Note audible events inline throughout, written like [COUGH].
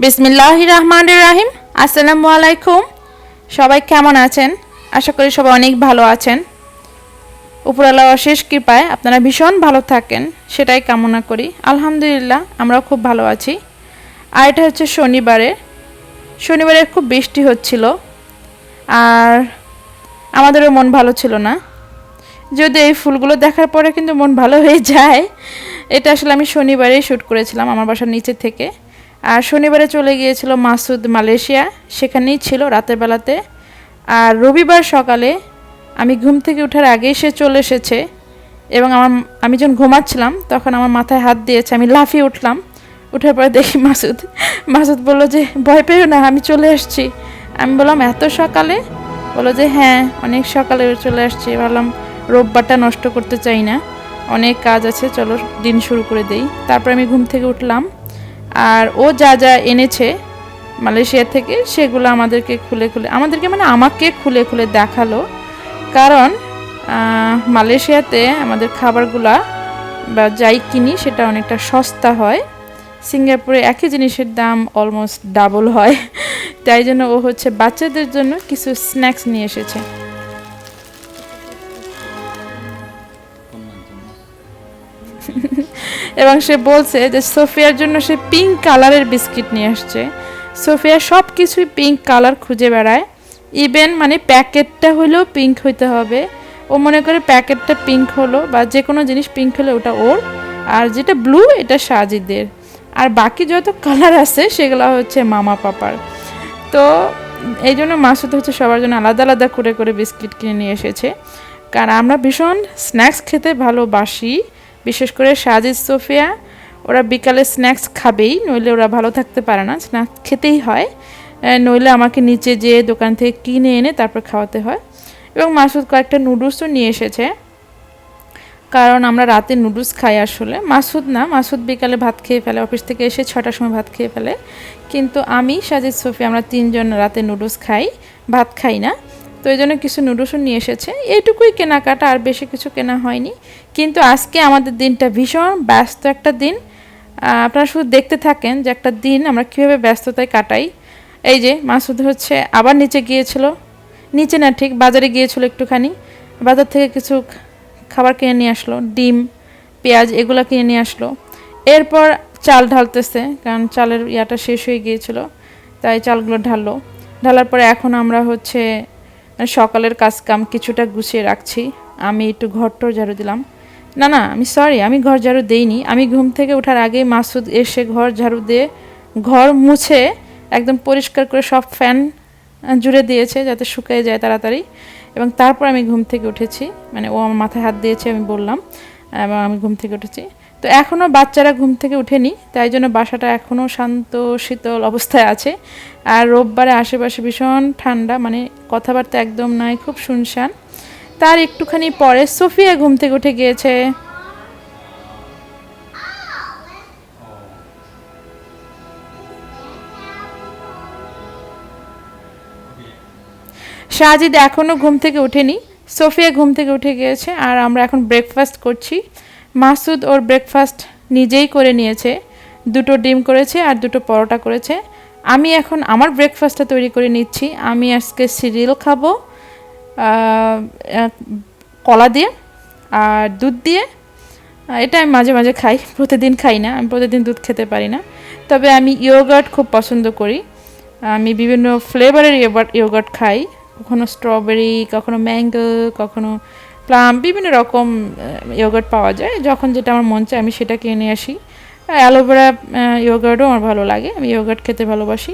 বিসমিল্লাহ রহমান রাহিম। আসসালামু আলাইকুম। সবাই কেমন আছেন? আশা করি সবাই অনেক ভালো আছেন। উপরওয়ালা অশেষ কৃপায় আপনারা ভীষণ ভালো থাকেন, সেটাই কামনা করি। আলহামদুলিল্লাহ, আমরাও খুব ভালো আছি। আর এটা হচ্ছে শনিবারে। শনিবারে খুব বৃষ্টি হচ্ছিল। আর আমাদেরও মন ভালো ছিল না। যদি এই ফুলগুলো দেখার পরে কিন্তু মন ভালো হয়ে যায়। এটা আসলে আমি শনিবারেই শ্যুট করেছিলাম আমার বাসার নিচে থেকে। আর শনিবারে চলে গিয়েছিল মাসুদ মালয়েশিয়া। সেখানেই ছিল রাতের বেলাতে। আর রবিবার সকালে আমি ঘুম থেকে ওঠার আগেই সে চলে এসেছে এবং আমার আমি যখন ঘুমাচ্ছিলাম তখন আমার মাথায় হাত দিয়েছে, আমি লাফিয়ে উঠলাম। উঠার পরে দেখি মাসুদ মাসুদ বলল যে, ভয় পেও না, আমি চলে এসেছি আমি বললাম, এত সকালে? বলল যে হ্যাঁ অনেক সকালে চলে আসছি। ভাবলাম, রোববারটা নষ্ট করতে চাই না। অনেক কাজ আছে, চলো দিন শুরু করে দেই। তারপর আমি ঘুম থেকে উঠলাম। আর ও যা যা এনেছে মালয়েশিয়া থেকে, সেগুলো আমাদেরকে খুলে খুলে, আমাদেরকে মানে আমাকে খুলে খুলে দেখাল। কারণ মালয়েশিয়াতে আমাদের খাবারগুলা বা যাই কিনি সেটা অনেকটা সস্তা হয়। সিঙ্গাপুরে একই জিনিসের দাম অলমোস্ট ডাবল হয়। তাই জন্য ও হচ্ছে বাচ্চাদের জন্য কিছু স্ন্যাক্স নিয়ে এসেছে। এবং সে বলছে যে সোফিয়ার জন্য সে পিঙ্ক কালারের বিস্কিট নিয়ে আসছে। সোফিয়া সব কিছুই পিঙ্ক কালার খুঁজে বেড়ায়। ইভেন মানে প্যাকেটটা হলেও পিঙ্ক হইতে হবে। ও মনে করে প্যাকেটটা পিঙ্ক হলো বা যে কোনো জিনিস পিঙ্ক হলে ওটা ওর। আর যেটা ব্লু এটা সাজিদের। আর বাকি যত কালার আছে, সেগুলো হচ্ছে মামা পাপার। তো এই জন্য মাসুদ হচ্ছে সবার জন্য আলাদা আলাদা করে করে বিস্কিট কিনে নিয়ে এসেছে। কারণ আমরা ভীষণ স্ন্যাক্স খেতে ভালোবাসি। বিশেষ করে সাজিদ, সোফিয়া, ওরা বিকালে স্ন্যাক্স খাবেই, নইলে ওরা ভালো থাকতে পারে না স্ন্যাক্স খেতেই হয়। নইলে আমাকে নিচে যেয়ে দোকান থেকে কিনে এনে তারপর খাওয়াতে হয়। এবং মাসুদ কয়েকটা নুডলসও নিয়ে এসেছে। কারণ আমরা রাতে নুডলস খাই আসলে। মাসুদ না, মাসুদ বিকালে ভাত খেয়ে ফেলে, অফিস থেকে এসে ছটার সময় ভাত খেয়ে ফেলে। কিন্তু আমি, সাজিদ সোফি আমরা তিনজন রাতে নুডলস খাই, ভাত খাই না। তো এই জন্য কিছু নুডলসও নিয়ে এসেছে। এইটুকুই কেনাকাটা, আর বেশি কিছু কেনা হয়নি। কিন্তু আজকে আমাদের দিনটা ভীষণ ব্যস্ত একটা দিন। আপনারা শুধু দেখতে থাকেন যে একটা দিন আমরা কীভাবে ব্যস্ততায় কাটাই। এই যে মাসুদ হচ্ছে আবার নিচে গিয়েছিল। নিচে না, ঠিক বাজারে গিয়েছিল একটুখানি। বাজার থেকে কিছু খাবার কিনে নিয়ে আসলো, ডিম, পেঁয়াজ এগুলো কিনে নিয়ে আসলো। এরপর চাল ঢালতেছে, কারণ চালের ইয়াটা শেষ হয়ে গিয়েছিল, তাই চালগুলো ঢাললো। ঢালার পরে এখন আমরা হচ্ছে মানে সকালের কাজ কাম কিছুটা গুছিয়ে রাখছি। আমি একটু ঘরটর ঝাড়ু দিলাম। না না, আমি সরি আমি ঘর ঝাড়ু দেইনি। আমি ঘুম থেকে ওঠার আগেই মাসুদ এসে ঘর ঝাড়ু দিয়ে ঘর মুছে একদম পরিষ্কার করে সব ফ্যান জুড়ে দিয়েছে যাতে শুকিয়ে যায় তাড়াতাড়ি। এবং তারপর আমি ঘুম থেকে উঠেছি। মানে ও আমার মাথায় হাত দিয়েছে, আমি বললাম এবং আমি ঘুম থেকে উঠেছি। তো এখনও বাচ্চারা ঘুম থেকে উঠেনি, তাই জন্য বাসাটা এখনও শান্ত, শীতল অবস্থায় আছে। আর রোববারে আশেপাশে ভীষণ ঠান্ডা মানে কথাবার্তা একদম নাই, খুব শুনশান। তার একটুখানি পরে সোফিয়া ঘুম থেকে উঠে গিয়েছে। সাজিদ এখনও ঘুম থেকে উঠেনি সোফিয়া ঘুম থেকে উঠে গিয়েছে আর আমরা এখন ব্রেকফাস্ট করছি। মাসুদ ওর ব্রেকফাস্ট নিজেই করে নিয়েছে। দুটো ডিম করেছে আর দুটো পরোটা করেছে। আমি এখন আমার ব্রেকফাস্টটা তৈরি করে নিচ্ছি। আমি আজকে সিরিয়াল খাব। কলা দিয়ে আর দুধ দিয়ে এটা আমি মাঝে মাঝে খাই, প্রতিদিন খাই না, আমি প্রতিদিন দুধ খেতে পারি না। তবে আমি ইয়োগার্ট খুব পছন্দ করি। আমি বিভিন্ন ফ্লেভারের ইয়োগার্ট খাই, কখনো স্ট্রবেরি, কখনো ম্যাঙ্গো, কখনো প্লাম, বিভিন্ন রকম ইয়োগার্ট পাওয়া যায়। যখন যেটা আমার মন চায় আমি সেটা কিনে আসি। অ্যালোভেরা ইয়োগার্টও আমার ভালো লাগে, আমি ইয়োগার্ট খেতে ভালোবাসি।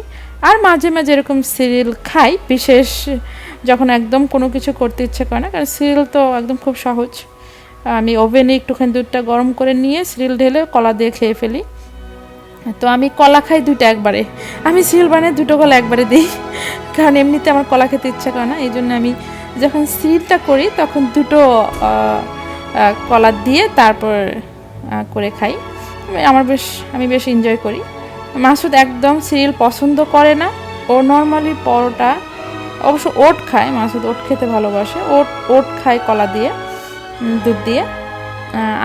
আর মাঝে মাঝে এরকম সিরিয়াল খাই, বিশেষ যখন একদম কোনো কিছু করতে ইচ্ছে করে না, কারণ সিরিয়াল তো একদম খুব সহজ। আমি ওভেনে একটুখানি দুধটা গরম করে নিয়ে সিরিয়াল ঢেলে কলা দিয়ে খেয়ে ফেলি। তো আমি কলা খাই দুটো একবারে। আমি সিরিয়াল বানাই দুটো কলা একবারে দিই, কারণ এমনিতে আমার কলা খেতে ইচ্ছা করে না, এই জন্য আমি যখন সিরিয়ালটা করি তখন দুটো কলা দিয়ে তারপর করে খাই। আমার বেশ, আমি বেশ এনজয় করি। মাসুদ একদম সিরিয়াল পছন্দ করে না। ও নর্মালি পরোটা অবশ্য ওট খায় মাসুদ ওট খেতে ভালোবাসে। ওট ওট খায় কলা দিয়ে দুধ দিয়ে।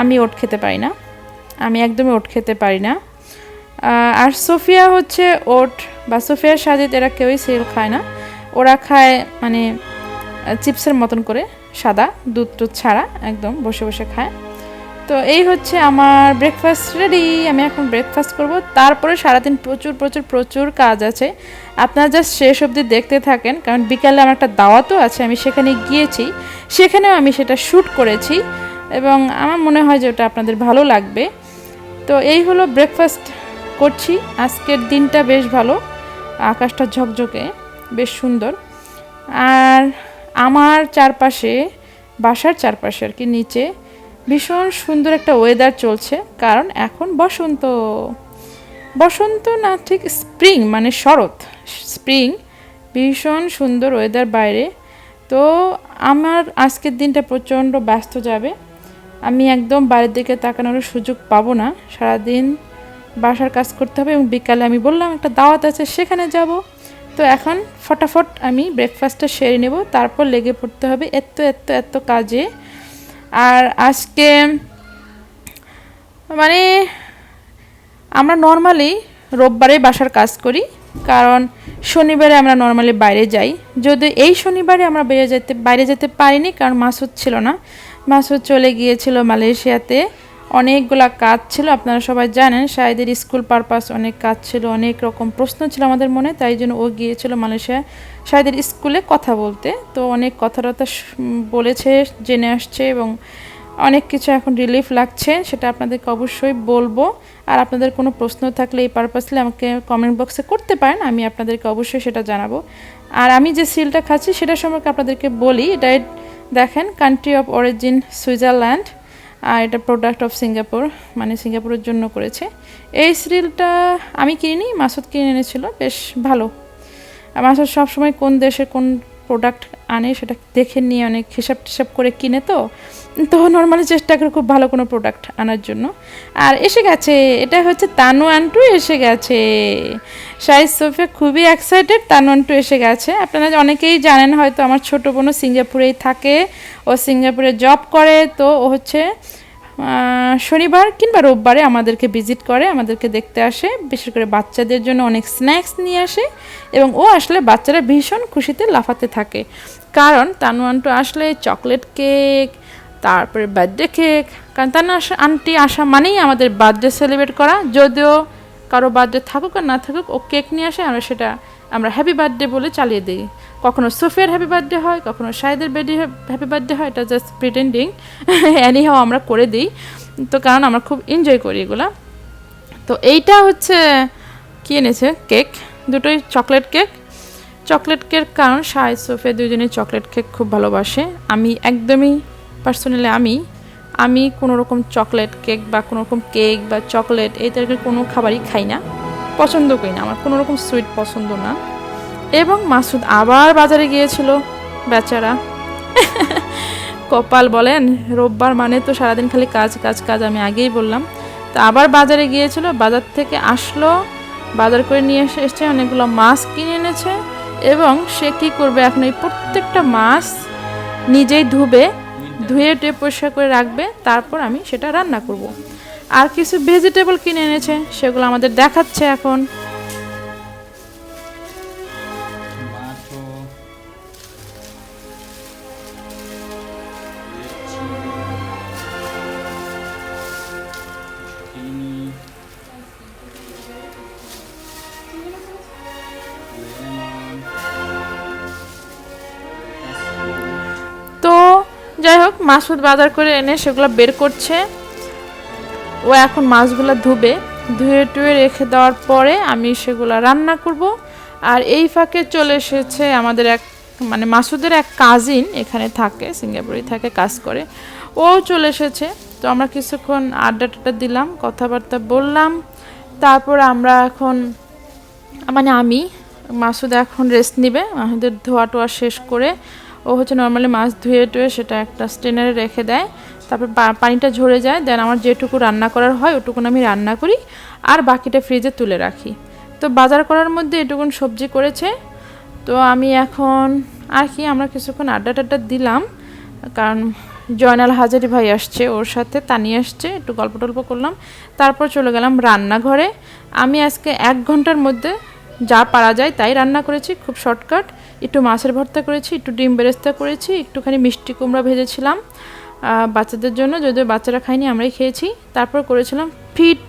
আমি ওট খেতে পারি না। আমি একদমই ওট খেতে পারি না। আর সোফিয়া হচ্ছে ওট বা সোফিয়ার সাজিদ এরা কেউই সিরিয়াল খায় না। ওরা খায় মানে চিপসের মতন করে, সাদা দুধ টুধ ছাড়া একদম বসে বসে খায়। তো এই হচ্ছে আমার ব্রেকফাস্ট রেডি আমি এখন ব্রেকফাস্ট করব। তারপরে সারাদিন প্রচুর প্রচুর প্রচুর কাজ আছে। আপনারা জাস্ট শেষ অবধি দেখতে থাকেন, কারণ বিকালে আমার একটা দাওয়াতও আছে, আমি সেখানে গিয়েছি। সেখানেও আমি সেটা শ্যুট করেছি, এবং আমার মনে হয় যে ওটা আপনাদের ভালো লাগবে। তো এই হলো ব্রেকফাস্ট করছি। আজকের দিনটা বেশ ভালো, আকাশটা ঝকঝকে, বেশ সুন্দর। আর আমার চারপাশে, বাসার চারপাশে আর কি, নিচে ভীষণ সুন্দর একটা ওয়েদার চলছে, কারণ এখন বসন্ত। বসন্ত না ঠিক স্প্রিং মানে শরৎ। স্প্রিং ভীষণ সুন্দর ওয়েদার বাইরে। তো আমার আজকের দিনটা প্রচণ্ড ব্যস্ত যাবে। আমি একদম বাইরের দিকে তাকানোর সুযোগ পাবো না। সারাদিন বাসার কাজ করতে হবে এবং বিকালে আমি বললাম একটা দাওয়াত আছে, সেখানে যাব। তো এখন ফটাফট আমি ব্রেকফাস্টটা সেরে নেব, তারপর লেগে পড়তে হবে এত এত এত কাজে। আর আজকে মানে আমরা নর্মালি রোববারে বাসার কাজ করি, কারণ শনিবারে আমরা নর্মালি বাইরে যাই। যদি এই শনিবারে আমরা বাইরে যেতে বাইরে যেতে পারিনি, কারণ মাসুদ ছিল না। মাসুদ চলে গিয়েছিল মালয়েশিয়াতে। অনেকগুলা কাজ ছিল, আপনারা সবাই জানেন, শাহেদের স্কুল পারপাস অনেক কাজ ছিল, অনেক রকম প্রশ্ন ছিল আমাদের মনে, তাই জন্য ও গিয়েছিল মালয়েশিয়া শাহেদের স্কুলে কথা বলতে। তো অনেক কথা টথা বলেছে, জেনে আসছে এবং অনেক কিছু এখন রিলিফ লাগছে, সেটা আপনাদেরকে অবশ্যই বলব। আর আপনাদের কোনো প্রশ্ন থাকলে এই পারপাসলি আমাকে কমেন্ট বক্সে করতে পারেন, আমি আপনাদেরকে অবশ্যই সেটা জানাব। আর আমি যে সিলটা খাচ্ছি, সেটা সম্পর্কে আপনাদেরকে বলি, এটা দেখেন কান্ট্রি অফ অরিজিন সুইজারল্যান্ড আর এটা প্রোডাক্ট অফ সিঙ্গাপুর মানে সিঙ্গাপুরের জন্য করেছে। এই সিরিয়ালটা আমি কিনিনি, মাসুদ কিনে এনেছিল, বেশ ভালো। আর মাসুদ সবসময় কোন দেশে কোন প্রোডাক্ট আনে সেটা দেখে নিয়ে অনেক হিসাব টিসাব করে কিনে তো। তো নর্মালি চেষ্টা করে খুব ভালো কোনো প্রোডাক্ট আনার জন্য। আর এসে গেছে, এটা হচ্ছে তানু আন্টু এসে গেছে। শাহিদ সোফিয়া খুবই এক্সাইটেড তানু আন্টু এসে গেছে। আপনারা অনেকেই জানেন হয়তো আমার ছোটো বোনও সিঙ্গাপুরেই থাকে। ও সিঙ্গাপুরে জব করে, তো ও হচ্ছে শনিবার কিংবা রোববারে আমাদেরকে ভিজিট করে, আমাদেরকে দেখতে আসে। বিশেষ করে বাচ্চাদের জন্য অনেক স্ন্যাক্স নিয়ে আসে এবং ও আসলে বাচ্চারা ভীষণ খুশিতে লাফাতে থাকে। কারণ তানুয়ান্টু আসলে চকলেট কেক, তারপরে বার্থডে কেক, কারণ তার আন্টি আসা মানেই আমাদের বার্থডে সেলিব্রেট করা। যদিও কারও বার্থডে থাকুক আর না থাকুক, ও কেক নিয়ে আসে, আমরা সেটা আমরা হ্যাপি বার্থডে বলে চালিয়ে দিই। কখনো সোফিয়ার হ্যাপি বার্থডে হয়, কখনো শাহেদের বেডি হ্যাপি বার্থডে হয়, এটা জাস্ট প্রিটেন্ডিং অ্যানিহাও আমরা করে দিই। তো কারণ আমরা খুব এনজয় করি এগুলা। তো এইটা হচ্ছে, কী এনেছে? কেক দুটোই চকলেট কেক চকলেট কেক কারণ শাহেদ সোফিয়া দুজনেই চকলেট কেক খুব ভালোবাসে। আমি একদমই পার্সোনালি আমি আমি কোনো রকম চকলেট কেক বা কোনো রকম কেক বা চকলেট এই টাইপের কোনো খাবারই খাই না। পছন্দ করি না আমার কোনো রকম সুইট পছন্দ না। এবং মাসুদ আবার বাজারে গিয়েছিল বেচারা। কপাল বলেন রোববার মানে তো সারাদিন খালি কাজ কাজ কাজ আমি আগেই বললাম। তো আবার বাজারে গিয়েছিল বাজার থেকে আসলো বাজার করে নিয়ে এসে এসছে অনেকগুলো মাছ কিনে এনেছে এবং সে কী করবে এখন এই প্রত্যেকটা মাছ নিজেই ধুবে ধুয়ে টুয়ে পরিষ্কার করে রাখবে তারপর আমি সেটা রান্না করব। আর কিছু ভেজিটেবল কিনে এনেছে, সেগুলো আমাদের দেখাচ্ছে এখন। যাই হোক, মাসুদ বাজার করে এনে সেগুলো বের করছে। ও এখন মাছগুলো ধুবে, ধুয়ে টুয়ে রেখে দেওয়ার পরে আমি সেগুলো রান্না করব। আর এই ফাঁকে চলে এসেছে আমাদের এক মানে মাসুদের এক কাজিন এখানে থাকে, সিঙ্গাপুরে থাকে, কাজ করে। ও চলে এসেছে। তো আমরা কিছুক্ষণ আড্ডা টাড্ডা দিলাম, কথাবার্তা বললাম। তারপর আমরা এখন মানে আমি, মাসুদ এখন রেস্ট নিবে। আমাদের ধোয়া টোয়া শেষ করে ও হচ্ছে নর্মালি মাছ ধুয়ে টুয়ে সেটা একটা স্টেনারে রেখে দেয়। তারপর পানিটা ঝরে যায় দেন আমার যেটুকু রান্না করার হয়, ওটুকুন আমি রান্না করি, আর বাকিটা ফ্রিজে তুলে রাখি। তো বাজার করার মধ্যে এটুকুন সবজি করেছে। তো আমি এখন আর কি, আমরা কিছুক্ষণ আড্ডা টাড্ডা দিলাম, কারণ জয়নাল হাজারি ভাই আসছে, ওর সাথে তানি আসছে, একটু গল্প টল্প করলাম। তারপর চলে গেলাম রান্নাঘরে। আমি আজকে এক ঘণ্টার মধ্যে যা পারা যায় তাই রান্না করেছি, খুব শর্টকাট একটু মাছের ভর্তা করেছি, একটু ডিম বেরেস্তা করেছি, একটুখানি মিষ্টি কুমড়া ভেজেছিলাম। বাচ্চাদের জন্য, যদিও বাচ্চারা খায়নি, আমরাই খেয়েছি। তারপর করেছিলাম ফিট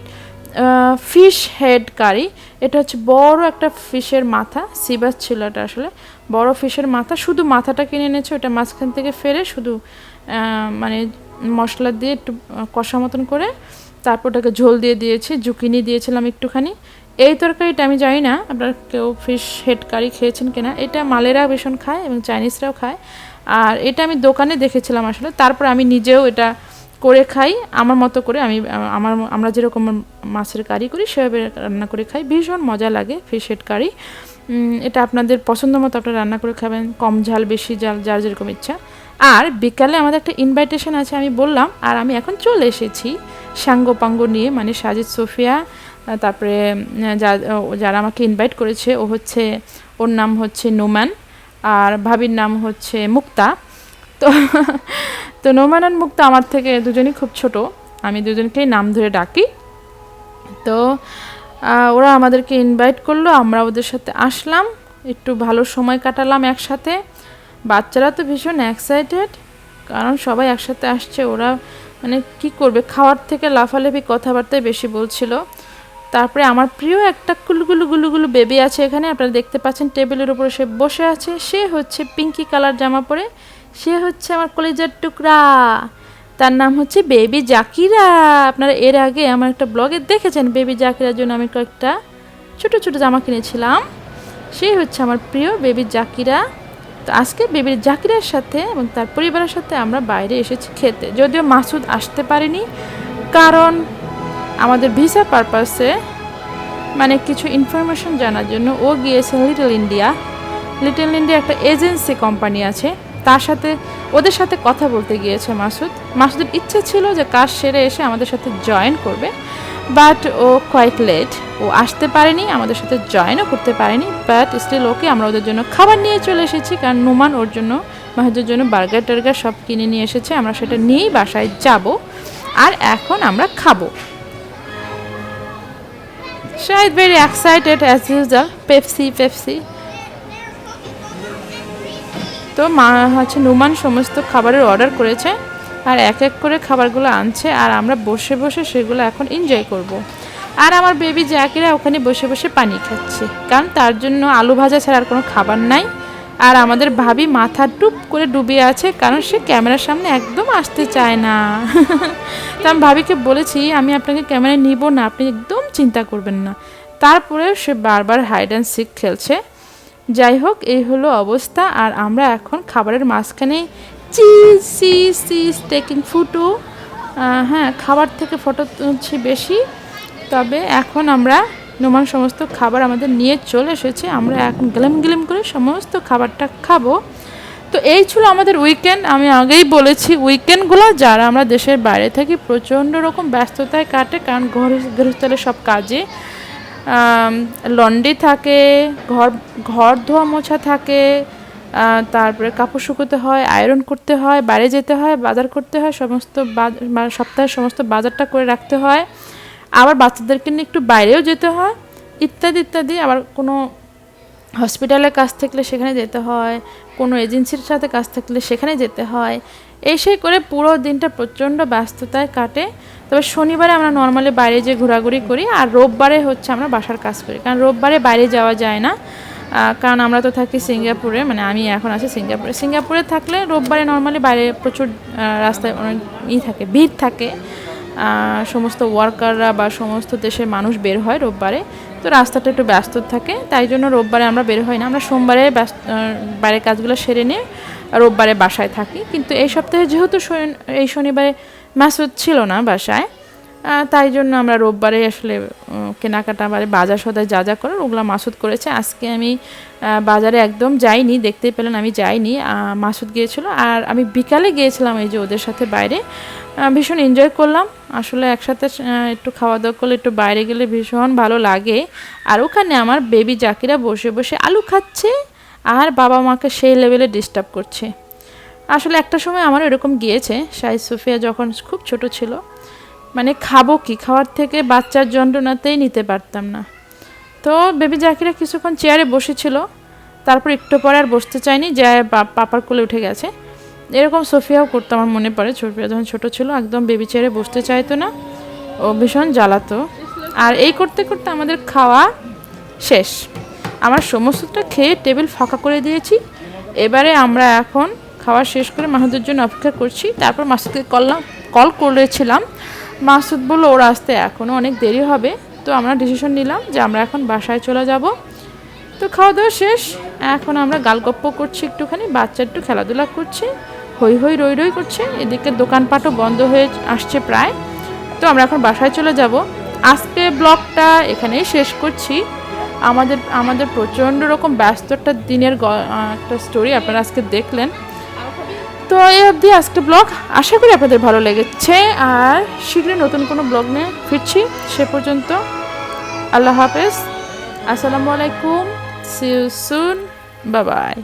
ফিশ হেড কারি। এটা হচ্ছে বড় একটা ফিশের মাথা, সিবাস ছিল এটা আসলে। বড় ফিশের মাথা, শুধু মাথাটা কিনে এনেছে ওটা মাঝখান থেকে ফেরে শুধু মানে মশলা দিয়ে একটু কষা মতন করে, তারপর ওটাকে ঝোল দিয়ে দিয়েছি, জুকিনি দিয়েছিলাম একটুখানি। এই তরকারিটা আমি জানি না, আপনারা কেউ ফিশ হেড কারি খেয়েছেন কিনা। এটা মালেরা ভীষণ খায় এবং চাইনিজরাও খায়। আর এটা আমি দোকানে দেখেছিলাম আসলে। তারপর আমি নিজেও এটা করে খাই। আমার মতো করে আমি, আমার, আমরা যেরকম মাছের কারি করি, সেভাবে রান্না করে খাই। ভীষণ মজা লাগে ফিশ হেড কারি এটা আপনাদের পছন্দ মতো আপনারা রান্না করে খাবেন। কম ঝাল, বেশি ঝাল, যার যেরকম ইচ্ছা। আর বিকালে আমাদের একটা ইনভাইটেশন আছে, আমি বললাম। আর আমি এখন চলে এসেছি সাঙ্গ পাঙ্গ নিয়ে মানে সাজিদ সোফিয়া, তারপরে যারা আমাকে ইনভাইট করেছে, ও হচ্ছে, ওর নাম হচ্ছে নোম্যান আর ভাবির নাম হচ্ছে মুক্তা। তো তো নোমান আর মুক্তা আমার থেকে দুজনই খুব ছোট। আমি দুজনকেই নাম ধরে ডাকি। তো ওরা আমাদেরকে ইনভাইট করল, আমরা ওদের সাথে আসলাম। একটু ভালো সময় কাটালাম একসাথে। বাচ্চারা তো ভীষণ এক্সাইটেড কারণ সবাই একসাথে আসছে। ওরা মানে কি করবে? খাওয়ার থেকে লাফালাফি কথাবার্তায় বেশি বলছিল। তারপরে আমার প্রিয় একটা গুলগুলু গুলুগুলু বেবি আছে এখানে, আপনারা দেখতে পাচ্ছেন টেবিলের উপরে সে বসে আছে। সে হচ্ছে পিঙ্কি কালার জামা পরে, সে হচ্ছে আমার কলেজের টুকরা। তার নাম হচ্ছে বেবি জাকিরা। আপনারা এর আগে আমার একটা ব্লগে দেখেছেন বেবি জাকিরার জন্য আমি কয়েকটা ছোটো ছোটো জামা কিনেছিলাম। সে হচ্ছে আমার প্রিয় বেবি জাকিরা। তো আজকে বেবির জাকিরার সাথে এবং তার পরিবারের সাথে আমরা বাইরে এসেছি খেতে। যদিও মাসুদ আসতে পারেনি, কারণ আমাদের ভিসা পারপাসে মানে কিছু ইনফরমেশন জানার জন্য ও গিয়েছে লিটল ইন্ডিয়া লিটল ইন্ডিয়া একটা এজেন্সি কোম্পানি আছে। তার সাথে, ওদের সাথে কথা বলতে গিয়েছে মাসুদ। মাসুদের ইচ্ছে ছিল যে কাজ সেরে এসে আমাদের সাথে জয়েন করবে বাট ও কোয়াইট লেট ও আসতে পারেনি, আমাদের সাথে জয়েনও করতে পারেনি বাট স্টিল ওকে আমরা ওদের জন্য খাবার নিয়ে চলে এসেছি, কারণ নুমান ওর জন্য মাহুদের জন্য বার্গার টার্গার সব কিনে নিয়ে এসেছে। আমরা সেটা নিয়েই বাসায় যাব, আর এখন আমরা খাব। Shahid very excited as usual Pepsi Pepsi তো মা হচ্ছে নুমান সমস্ত খাবারের অর্ডার করেছে আর এক এক করে খাবারগুলো আনছে আর আমরা বসে বসে সেগুলো এখন এনজয় করব। আর আমার বেবি জ্যাকিরা ওখানে বসে বসে পানি খাচ্ছে। কারণ তার জন্য আলু ভাজা ছাড়া আর কোনো খাবার নাই। আর আমাদের ভাবি মাথা টুপ করে ডুবে আছে কারণ সে ক্যামেরার সামনে একদম আসতে চায় না। [LAUGHS] তা আমি ভাবিকে বলেছি, আমি আপনাকে ক্যামেরায় নিব না। আপনি একদম চিন্তা করবেন না। তারপরে সে বারবার হাইড অ্যান্ড সিক খেলছে। যাই হোক, এই হলো অবস্থা। আর আমরা এখন খাবারের মাঝখানে চিজ চিজ চিজ টেকিং ফুটো হ্যাঁ খাবার থেকে ফটো তুলছি বেশি। তবে এখন আমরা নোমান সমস্ত খাবার আমাদের নিয়ে চলে এসেছে। আমরা এখন গেলাম গেলাম করে সমস্ত খাবারটা খাব। তো এই ছিল আমাদের উইকেন্ড আমি আগেই বলেছি উইকেন্ডগুলো যারা আমরা দেশের বাইরে থাকি প্রচণ্ড রকম ব্যস্ততায় কাটে, কারণ ঘর গৃহস্থলের সব কাজে লন্ড্রি থাকে, ঘর ঘর ধোয়া মোছা থাকে তারপরে কাপড় শুকোতে হয় আয়রন করতে হয়, বাইরে যেতে হয়, বাজার করতে হয়, সমস্ত সপ্তাহের সমস্ত বাজারটা করে রাখতে হয়। আবার বাচ্চাদেরকে নিয়ে একটু বাইরেও যেতে হয়, ইত্যাদি ইত্যাদি। আবার কোনো হসপিটালে কাজ থাকলে সেখানে যেতে হয় কোনো এজেন্সির সাথে কাজ থাকলে সেখানে যেতে হয়। এই সেই করে পুরো দিনটা প্রচণ্ড ব্যস্ততায় কাটে। তবে শনিবারে আমরা নর্মালি বাইরে যে ঘোরাঘুরি করি আর রোববারে হচ্ছে আমরা বাসার কাজ করি। কারণ রোববারে বাইরে যাওয়া যায় না। কারণ আমরা তো থাকি সিঙ্গাপুরে মানে আমি এখন আছি সিঙ্গাপুরে। সিঙ্গাপুরে থাকলে রোববারে নর্মালি বাইরে প্রচুর রাস্তায় অনেক ই থাকে, ভিড় থাকে। সমস্ত ওয়ার্কাররা বা সমস্ত দেশের মানুষ বের হয় রোববারে। তো রাস্তাটা একটু ব্যস্ত থাকে, তাই জন্য রোববারে আমরা বের হই না। আমরা সোমবারে ব্যস্ত বাইরের কাজগুলো সেরে নিয়ে রোববারে বাসায় থাকি। কিন্তু এই সপ্তাহে যেহেতু এই শনিবারে মাসুদ ছিল না বাসায় তাই জন্য আমরা রোববারে আসলে কেনাকাটা মানে বাজার সদায় যা যা করার ওগুলো মাসুদ করেছে। আজকে আমি বাজারে একদম যাইনি, দেখতেই পেলেন আমি যাইনি। মাসুদ গিয়েছিল আর আমি বিকালে গিয়েছিলাম এই যে ওদের সাথে বাইরে। ভীষণ এনজয় করলাম। আসলে একসাথে একটু খাওয়া দাওয়া করলে, একটু বাইরে গেলে ভীষণ ভালো লাগে। আর ওখানে আমার বেবি জাকিরা বসে বসে আলু খাচ্ছে আর বাবা মাকে সেই লেভেলে ডিস্টার্ব করছে। আসলে একটা সময় আমার এরকম গিয়েছে। শাহিদ সুফিয়া যখন খুব ছোট ছিল মানে খাব কি? খাওয়ার থেকে বাচ্চার যন্ত্রণাতেই নিতে পারতাম না। তো বেবি জাকিরা কিছুক্ষণ চেয়ারে বসেছিল। তারপর একটু পরে আর বসতে চায়নি যে পাপার কোলে উঠে গেছে। এরকম সোফিয়াও করতো আমার মনে পড়ে। সোফিয়া যখন ছোটো ছিল, একদম বেবি চেয়ারে বসতে চাইতো না। ও ভীষণ জ্বালাতো। আর এই করতে করতে আমাদের খাওয়া শেষ। আমরা সমস্তটা খেয়ে টেবিল ফাঁকা করে দিয়েছি। এবারে আমরা এখন খাওয়া শেষ করে মাহুদের জন্য অপেক্ষা করছি। তারপর মাসুদকে কললাম কল করেছিলাম। মাসুদ বলল, ওর আসতে এখনও অনেক দেরি হবে। তো আমরা ডিসিশন নিলাম যে আমরা এখন বাসায় চলে যাব। তো খাওয়া দাওয়া শেষ। এখন আমরা গালগপ্প করছি একটুখানি, বাচ্চা একটু খেলাধুলা করছে হই হই রই রই করছে। এদিকে দোকানপাটও বন্ধ হয়ে আসছে প্রায়। তো আমরা এখন বাসায় চলে যাব। আজকে ব্লগটা এখানেই শেষ করছি। আমাদের আমাদের প্রচণ্ড রকম ব্যস্ত একটা দিনের একটা স্টোরি আপনারা আজকে দেখলেন। তো এই অবধি আজকে ব্লগ। আশা করি আপনাদের ভালো লেগেছে। আর শীঘ্রই নতুন কোনো ব্লগ নিয়ে ফিরছি। সে পর্যন্ত আল্লাহ হাফেজ। আসসালামু আলাইকুম। C you soon by